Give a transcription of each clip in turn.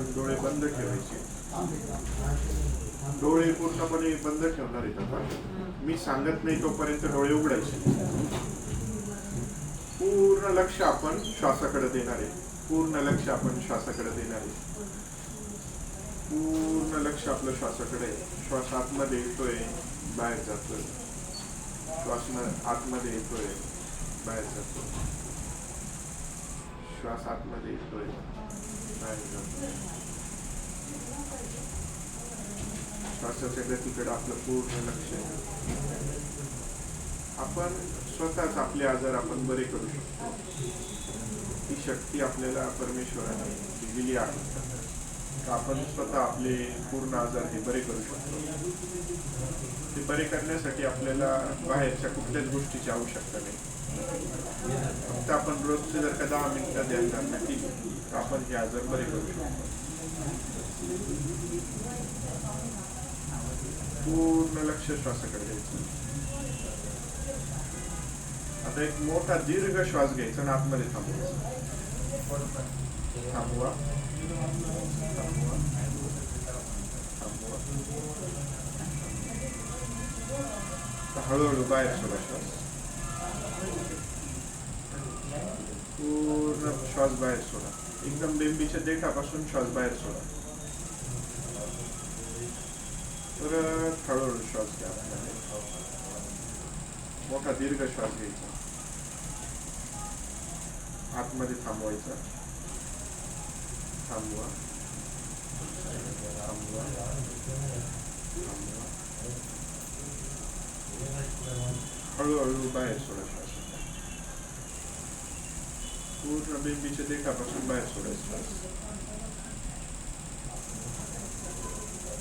डोळे बंद ठेवायचे. डोळे पूर्णपणे बंद ठेवणार आहेत आता. मी सांगत नाही तोपर्यंत डोळे उघडायचे. पूर्ण लक्ष आपण श्वासाकडे देणार आहे. पूर्ण लक्ष आपण श्वासाकडे देणार आहे. पूर्ण लक्ष आपलं श्वासाकडे श्वास आतमध्ये येतोय बाहेर जातोय. श्वास आतमध्ये येतोय बाहेर जातोय. श्वास आतमध्ये येतोय. श्वासाच्या गतीकडे आपलं पूर्ण लक्ष आपण स्वतःच आपले आजार आपण बरे करू शकतो. ही शक्ती आपल्याला परमेश्वराने दिलेली आहे. तर आपण स्वतः आपले पूर्ण आजार हे बरे करू शकतो. ते बरे करण्यासाठी आपल्याला बाहेरच्या कुठल्याच गोष्टीची आवश्यकता नाही. फक्त आपण रोजचे जर का दहा मिनिटं द्यायला लागली तर आपण हे आजार बरे करू शकतो. पूर्ण लक्ष श्वासाकडे द्यायचं. आता एक मोठा दीर्घ श्वास घ्यायचा आणि आतमध्ये थांबवायचा थांबवा थांबवा थांबवा आता हळूहळू बाहेर सोडा श्वास पूर्ण श्वास बाहेर सोडा एकदम बेंबीच्या देठापासून श्वास बाहेर सोडा परत हळूहळू श्वास घ्या आतमध्ये. मोठा दीर्घ श्वास घ्यायचा आतमध्ये थांबवायचा थांबवा थांबवा थांबवा हळूहळू बाहेर सोडा श्वास पूर्ण बेंबीच्या देठापासून बाहेर सोडायचा श्वास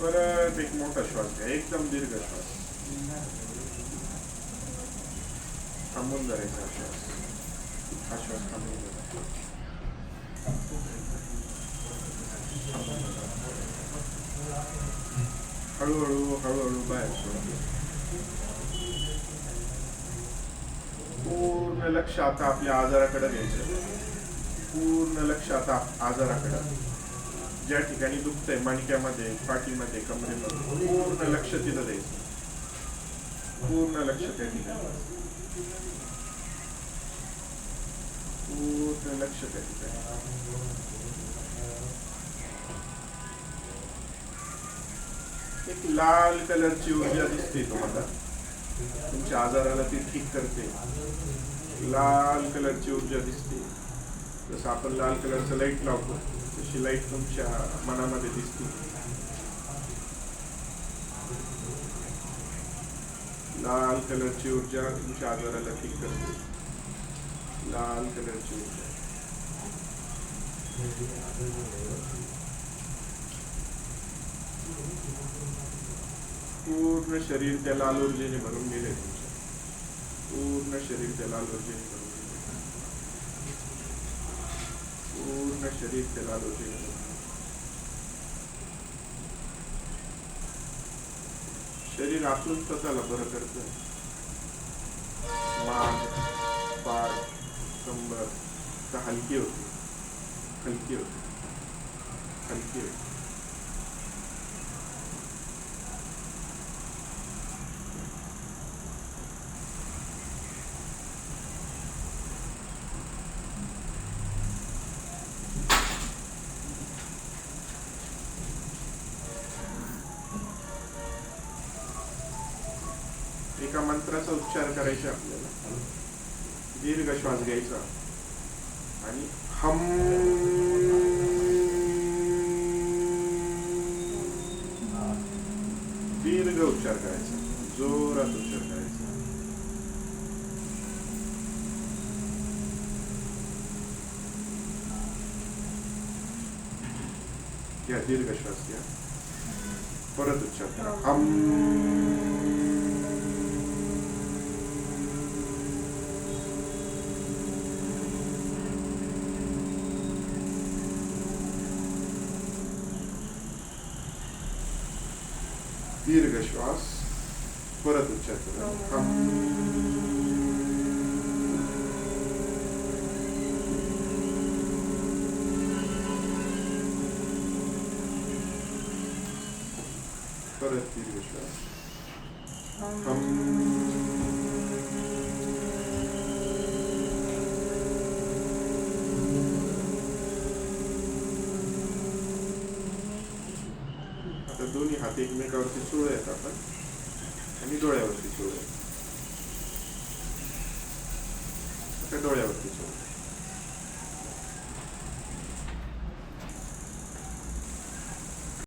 परत एक मोठा श्वास घ्या एकदम दीर्घ श्वास थांबून हा श्वास हा श्वास थांबून धरा. हळूहळू हळूहळू बाहेर सोडा पूर्ण लक्ष आता आपल्या आजाराकडे घ्यायचं. पूर्ण लक्ष आता आजाराकडे. ज्या ठिकाणी दुखतंय मणक्यामध्ये पाठीमध्ये कमरेमध्ये पूर्ण लक्ष तिथं द्यायचं. पूर्ण लक्ष त्या ठिकाणी. पूर्ण लक्ष त्या ठिकाणी. एक लाल कलरची ऊर्जा दिसते तुम्हाला. तुमच्या आजाराला ती ठीक करते. लाल कलरची ऊर्जा दिसते. जसं आपण लाल कलरचं लाइट लावतो तशी लाइट तुमच्या मनामध्ये दिसते. लाल कलरची ऊर्जा तुमच्या आजाराला ठीक करते. लाल कलरची ऊर्जा. पूर्ण शरीर त्या लाल ऊर्जेने भरून गेले तुमच्या पूर्ण शरीर त्या लाल ऊर्जेने भरून गेले पूर्ण शरीर त्या लाल ऊर्जेने भरून शरीर आतून स्वतःला बरं करत. मान पाय कंबर हलकी होते. हलकी होते. हलकी होते. एका मंत्राचा उच्चार करायचा आपल्याला. दीर्घ श्वास घ्यायचा. आणि हम दीर्घ उच्चार करायचा. जोरात उच्चार करायचा. घ्या दीर्घ श्वास घ्या. परत उच्चार करा. हम దీర్ఘ శ్వాస్ స్మరతు చతుర హం परत दीर्घ श्वास हम दोन्ही हात एकमेकावरती चोळूयात आपण. आणि डोळ्यावरती चोळूयात आता डोळ्यावरती चोळूया